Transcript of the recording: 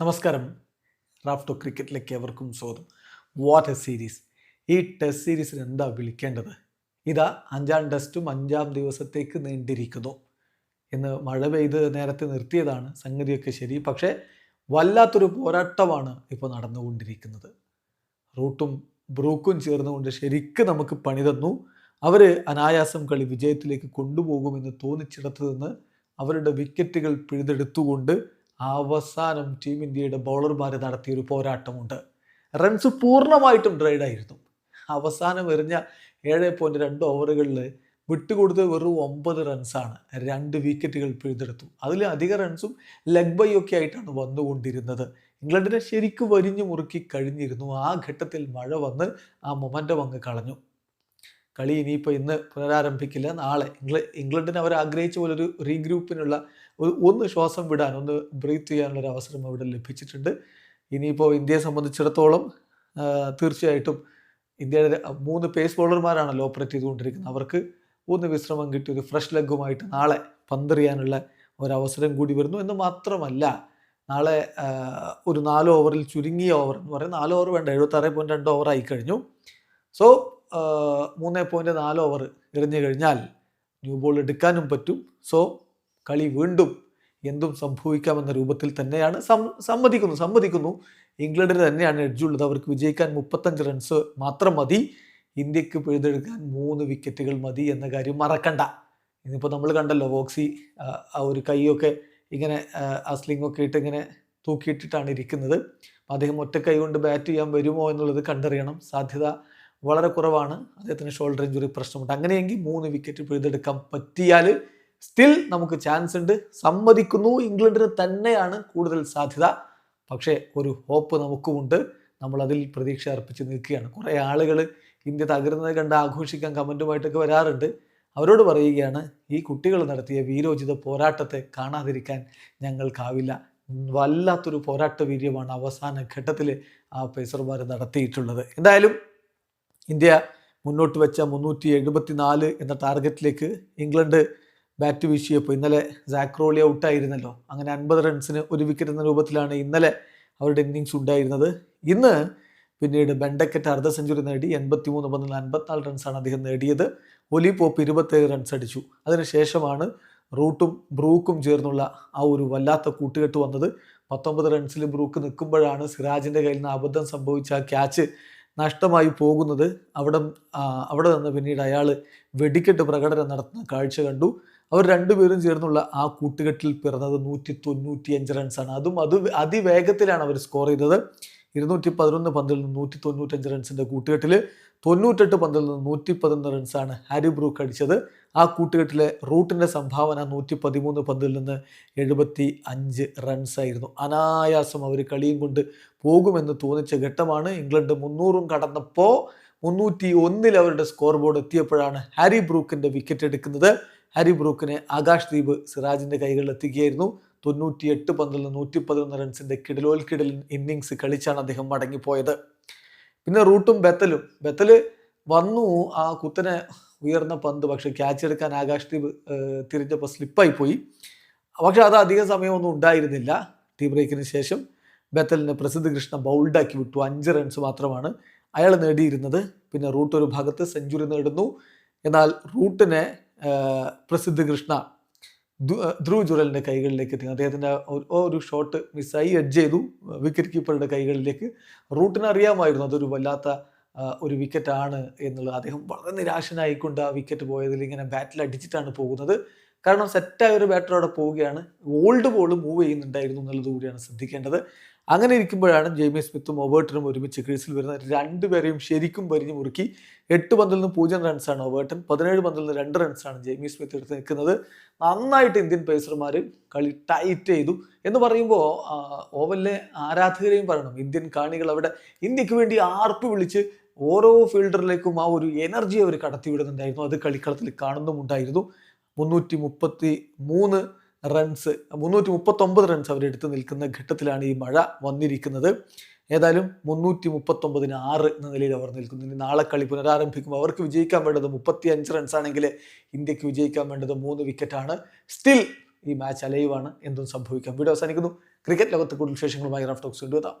നമസ്കാരം. റാഫ്റ്റോ ക്രിക്കറ്റിലേക്ക് എവർക്കും സ്വാഗതം. വാട്ട് എ സീരീസ് ഈ ടെസ്റ്റ് സീരീസിന് എന്താ വിളിക്കേണ്ടത്? ഇതാ അഞ്ചാം ടെസ്റ്റും അഞ്ചാം ദിവസത്തേക്ക് നീണ്ടിരിക്കുന്നു. ഇന്ന് മഴ പെയ്ത് നേരത്തെ നിർത്തിയതാണ് സംഗതിയൊക്കെ ശരി. പക്ഷേ വല്ലാത്തൊരു പോരാട്ടമാണ് ഇപ്പോൾ നടന്നുകൊണ്ടിരിക്കുന്നത്. റൂട്ടും ബ്രൂക്കും ചേർന്നുകൊണ്ട് ശരിക്കും നമുക്ക് പണി തന്നു. അവർ അനായാസം കളി വിജയത്തിലേക്ക് കൊണ്ടുപോകുമെന്ന് തോന്നിച്ചിടത്തു നിന്ന് അവരുടെ വിക്കറ്റുകൾ പിഴുതെടുത്തുകൊണ്ട് അവസാനം ടീം ഇന്ത്യയുടെ ബൗളർമാർ നടത്തിയൊരു പോരാട്ടമുണ്ട്. റൺസ് പൂർണമായിട്ടും ഡ്രൈഡായിരുന്നു അവസാനം എറിഞ്ഞ ഏഴ് പോയിന്റ് രണ്ട് ഓവറുകളിൽ വിട്ടുകൊടുത്ത് വെറും ഒമ്പത് റൺസാണ് രണ്ട് വിക്കറ്റുകൾ പിഴുതെടുത്തു. അതിൽ അധിക റൺസും ലെഗ് ബൈ ഒക്കെ ആയിട്ടാണ് വന്നുകൊണ്ടിരുന്നത്. ഇംഗ്ലണ്ടിനെ ശരിക്കും വരിഞ്ഞു മുറുക്കി കഴിഞ്ഞിരുന്നു. ആ ഘട്ടത്തിൽ മഴ വന്ന് ആ മൊമന്റം അങ്ങ് കളഞ്ഞു. കളി ഇനിയിപ്പോൾ ഇന്ന് പുനരാരംഭിക്കില്ല. നാളെ ഇംഗ്ല ഇംഗ്ലണ്ടിന് അവർ ആഗ്രഹിച്ച പോലെ ഒരു റീഗ്രൂപ്പിനുള്ള ഒന്ന് ശ്വാസം വിടാൻ ഒന്ന് ബ്രീത്ത് ചെയ്യാനുള്ള ഒരു അവസരം അവിടെ ലഭിച്ചിട്ടുണ്ട്. ഇനിയിപ്പോൾ ഇന്ത്യയെ സംബന്ധിച്ചിടത്തോളം തീർച്ചയായിട്ടും ഇന്ത്യയുടെ മൂന്ന് പേസ് ബോളർമാരാണല്ലോ ഓപ്പറേറ്റ് ചെയ്തുകൊണ്ടിരിക്കുന്നത്. അവർക്ക് ഒന്ന് വിശ്രമം കിട്ടി ഒരു ഫ്രഷ് ലെഗുമായിട്ട് നാളെ പന്തെറിയാനുള്ള ഒരവസരം കൂടി വരുന്നു. എന്ന് മാത്രമല്ല നാളെ ഒരു നാല് ഓവറിൽ ചുരുങ്ങിയ ഓവർ എന്ന് പറയുന്നത് നാല് ഓവർ വേണ്ട എഴുപത്താറ് പോയിന്റ് രണ്ട് ഓവർ ആയി കഴിഞ്ഞു. സോ മൂന്ന് പോയിന്റ് നാല് ഓവർ എറിഞ്ഞു കഴിഞ്ഞാൽ ന്യൂ ബോൾ എടുക്കാനും പറ്റും. സോ കളി വീണ്ടും എന്തും സംഭവിക്കാമെന്ന രൂപത്തിൽ തന്നെയാണ് സമ്മതിക്കുന്നു സമ്മതിക്കുന്നു. ഇംഗ്ലണ്ടിന് തന്നെയാണ് എഡ്ജുള്ളത് അവർക്ക് വിജയിക്കാൻ മുപ്പത്തഞ്ച് റൺസ് മാത്രം മതി. ഇന്ത്യയ്ക്ക് പിഴുതെടുക്കാൻ മൂന്ന് വിക്കറ്റുകൾ മതി എന്ന കാര്യം മറക്കണ്ട. ഇന്നിപ്പോൾ നമ്മൾ കണ്ടല്ലോ വോക്സി ആ, ഒരു കൈയൊക്കെ ഇങ്ങനെ ആ ഇട്ട് ഇങ്ങനെ തൂക്കിയിട്ടിട്ടാണ് ഇരിക്കുന്നത്. അദ്ദേഹം ഒറ്റ കൈ കൊണ്ട് ബാറ്റ് ചെയ്യാൻ വരുമോ എന്നുള്ളത് കണ്ടറിയണം. സാധ്യത വളരെ കുറവാണ്. അദ്ദേഹത്തിന് ഷോൾഡർ ഇഞ്ചുറി പ്രശ്നമുണ്ട്. അങ്ങനെയെങ്കിൽ മൂന്ന് വിക്കറ്റ് പിഴുതെടുക്കാൻ പറ്റിയാൽ സ്റ്റിൽ നമുക്ക് ചാൻസ് ഉണ്ട്. സമ്മതിക്കുന്നു. ഇംഗ്ലണ്ടിന് തന്നെയാണ് കൂടുതൽ സാധ്യത. പക്ഷേ ഒരു ഹോപ്പ് നമുക്കുമുണ്ട്. നമ്മൾ പ്രതീക്ഷ അർപ്പിച്ച് നിൽക്കുകയാണ്. കുറേ ആളുകൾ ഇന്ത്യ തകരുന്നത് കണ്ട് ആഘോഷിക്കാൻ കമന്റുമായിട്ടൊക്കെ വരാറുണ്ട്. അവരോട് പറയുകയാണ് ഈ കുട്ടികൾ നടത്തിയ വീരോചിത പോരാട്ടത്തെ കാണാതിരിക്കാൻ ഞങ്ങൾക്കാവില്ല. വല്ലാത്തൊരു പോരാട്ട വീര്യമാണ് അവസാന ഘട്ടത്തിൽ ആ പേസർമാർ നടത്തിയിട്ടുള്ളത്. എന്തായാലും ഇന്ത്യ മുന്നോട്ട് വെച്ച മുന്നൂറ്റി എഴുപത്തി നാല് എന്ന ടാർഗറ്റിലേക്ക് ഇംഗ്ലണ്ട് ബാറ്റ് വീശിയപ്പോൾ ഇന്നലെ സാക്രോളി ഔട്ടായിരുന്നല്ലോ. അങ്ങനെ അൻപത് റൺസിന് ഒരു വിക്കറ്റ് എന്ന രൂപത്തിലാണ് ഇന്നലെ അവരുടെ ഇന്നിങ്സ് ഉണ്ടായിരുന്നത്. ഇന്ന് പിന്നീട് ബെണ്ടക്കറ്റ് അർദ്ധ സെഞ്ചുറി നേടി എൺപത്തി മൂന്ന് പന്തിൽ അൻപത്തിനാല് റൺസാണ് അദ്ദേഹം നേടിയത്. ഒലി പോപ്പ് ഇരുപത്തേഴ് റൺസ് അടിച്ചു. അതിനുശേഷമാണ് റൂട്ടും ബ്രൂക്കും ചേർന്നുള്ള ആ ഒരു വല്ലാത്ത കൂട്ടുകെട്ട് വന്നത്. പത്തൊമ്പത് റൺസിൽ ബ്രൂക്ക് നിൽക്കുമ്പോഴാണ് സിറാജിന്റെ കയ്യിൽ നിന്ന് അബദ്ധം സംഭവിച്ച ആ ക്യാച്ച് നഷ്ടമായി പോകുന്നത് അവിടെ അവിടെ നിന്ന് പിന്നീട് അയാൾ വെടിക്കെട്ട് പ്രകടനം നടത്തുന്ന കാഴ്ച കണ്ടു. അവർ രണ്ടുപേരും ചേർന്നുള്ള ആ കൂട്ടുകെട്ടിൽ പിറന്നത് നൂറ്റി തൊണ്ണൂറ്റി റൺസാണ് അതും അത് അതിവേഗത്തിലാണ് അവർ സ്കോർ ചെയ്തത്. ഇരുന്നൂറ്റി പതിനൊന്ന് പന്തിൽ നിന്ന് നൂറ്റി തൊണ്ണൂറ്റഞ്ച് റൺസിന്റെ കൂട്ടുകെട്ടിൽ തൊണ്ണൂറ്റെട്ട് പന്തിൽ നിന്ന് നൂറ്റി പതിനൊന്ന് റൺസാണ് ഹാരി ബ്രൂക്ക് അടിച്ചത്. ആ കൂട്ടുകെട്ടിലെ റൂട്ടിന്റെ സംഭാവന നൂറ്റി പതിമൂന്ന് പന്തിൽ നിന്ന് എഴുപത്തി അഞ്ച് റൺസായിരുന്നു. അനായാസം അവർ കളിയും കൊണ്ട് പോകുമെന്ന് തോന്നിച്ച ഘട്ടമാണ് ഇംഗ്ലണ്ട് മുന്നൂറും കടന്നപ്പോൾ മുന്നൂറ്റി ഒന്നിൽ അവരുടെ സ്കോർ ബോർഡ് എത്തിയപ്പോഴാണ് ഹാരി ബ്രൂക്കിന്റെ വിക്കറ്റ് എടുക്കുന്നത്. ഹാരി ബ്രൂക്കിനെ ആകാശ് ദീപ് സിറാജിന്റെ കൈകളിൽ എത്തിക്കുകയായിരുന്നു തൊണ്ണൂറ്റി എട്ട് പന്തിൽ നൂറ്റി പതിനൊന്ന് റൺസിന്റെ കിടലോൽക്കിടൽ ഇന്നിങ്സ് കളിച്ചാണ് അദ്ദേഹം മടങ്ങിപ്പോയത്. പിന്നെ റൂട്ടും ബെത്തലും. ബെത്തൽ വന്നു. ആ കുത്തനെ ഉയർന്ന പന്ത് പക്ഷെ ക്യാച്ച് എടുക്കാൻ ആകാശ് ദീപ് തിരിഞ്ഞപ്പോൾ സ്ലിപ്പായി പോയി. പക്ഷെ അത് അധികം സമയമൊന്നും ഉണ്ടായിരുന്നില്ല. ടീ ബ്രേക്കിന് ശേഷം ബെത്തലിനെ പ്രസിദ്ധ കൃഷ്ണ ബൗൾഡാക്കി വിട്ടു. അഞ്ച് റൺസ് മാത്രമാണ് അയാൾ നേടിയിരുന്നത്. പിന്നെ റൂട്ട് ഒരു ഭാഗത്ത് സെഞ്ചുറി നേടുന്നു. എന്നാൽ റൂട്ടിനെ പ്രസിദ്ധ കൃഷ്ണ ധ്രുവ് ജുറലിന്റെ കൈകളിലേക്ക് എത്തി. അദ്ദേഹത്തിന്റെ ഒരു- ഷോട്ട് മിസ്സായി എഡ്ജ് ചെയ്തു. വിക്കറ്റ് കീപ്പറുടെ കൈകളിലേക്ക്. റൂട്ടിന് അറിയാമായിരുന്നു അതൊരു വല്ലാത്ത ഒരു വിക്കറ്റാണ് എന്നുള്ളത്. അദ്ദേഹം വളരെ നിരാശനായിക്കൊണ്ട് ആ വിക്കറ്റ് പോയതിൽ ഇങ്ങനെ ബാറ്റിൽ അടിച്ചിട്ടാണ് പോകുന്നത്. കാരണം സെറ്റായ ഒരു ബാറ്റർ അവിടെ പോവുകയാണ്. ഓൾഡ് ബോൾ മൂവ് ചെയ്യുന്നുണ്ടായിരുന്നു എന്നുള്ളത് കൂടിയാണ് ശ്രദ്ധിക്കേണ്ടത്. അങ്ങനെ ഇരിക്കുമ്പോഴാണ് ജെയ്മി സ്മിത്തും ഒവേർട്ടനും ഒരുമിച്ച് ക്രീസിൽ വരുന്ന രണ്ടുപേരെയും ശരിക്കും പരിഞ്ഞു മുറുക്കി. എട്ട് പന്തിൽ നിന്ന് പൂജ്യം റൺസാണ് ഒവേർട്ടൻ പതിനേഴ് പന്തിൽ നിന്ന് രണ്ട് റൺസാണ് ജെയ്മി സ്മിത്ത് എടുത്ത് നിൽക്കുന്നത്. നന്നായിട്ട് ഇന്ത്യൻ പേസർമാർ കളി ടൈറ്റ് ചെയ്തു എന്ന് പറയുമ്പോൾ ഓവലിലെ ആരാധകരെയും പറയണം. ഇന്ത്യൻ കാണികൾ അവിടെ ഇന്ത്യയ്ക്ക് വേണ്ടി ആർപ്പ് വിളിച്ച് ഓരോ ഫീൽഡറിലേക്കും ആ ഒരു എനർജി അവർ കടത്തിവിടുന്നുണ്ടായിരുന്നു. അത് കളിക്കളത്തിൽ കാണുന്നുമുണ്ടായിരുന്നു. മുന്നൂറ്റി മുപ്പത്തി മൂന്ന് റൺസ് മുന്നൂറ്റി മുപ്പത്തൊമ്പത് റൺസ് അവരെടുത്ത് നിൽക്കുന്ന ഘട്ടത്തിലാണ് ഈ മഴ വന്നിരിക്കുന്നത്. ഏതായാലും മുന്നൂറ്റി മുപ്പത്തൊമ്പതിന് ആറ് എന്ന നിലയിൽ അവർ നിൽക്കുന്നു. ഇനി നാളെ കളി പുനരാരംഭിക്കുമ്പോൾ അവർക്ക് വിജയിക്കാൻ വേണ്ടത് മുപ്പത്തി അഞ്ച് റൺസ് ആണെങ്കിൽ ഇന്ത്യയ്ക്ക് വിജയിക്കാൻ വേണ്ടത് മൂന്ന് വിക്കറ്റാണ് സ്റ്റിൽ ഈ മാച്ച് അലൈവാണ് എന്തും സംഭവിക്കാം. വീഡിയോ അവസാനിക്കുന്നു. ക്രിക്കറ്റ് ലോകത്ത് കൂടുതൽ വിശേഷങ്ങളുമായി റഫ് ടോക്സ് കൊണ്ടുവെത്താം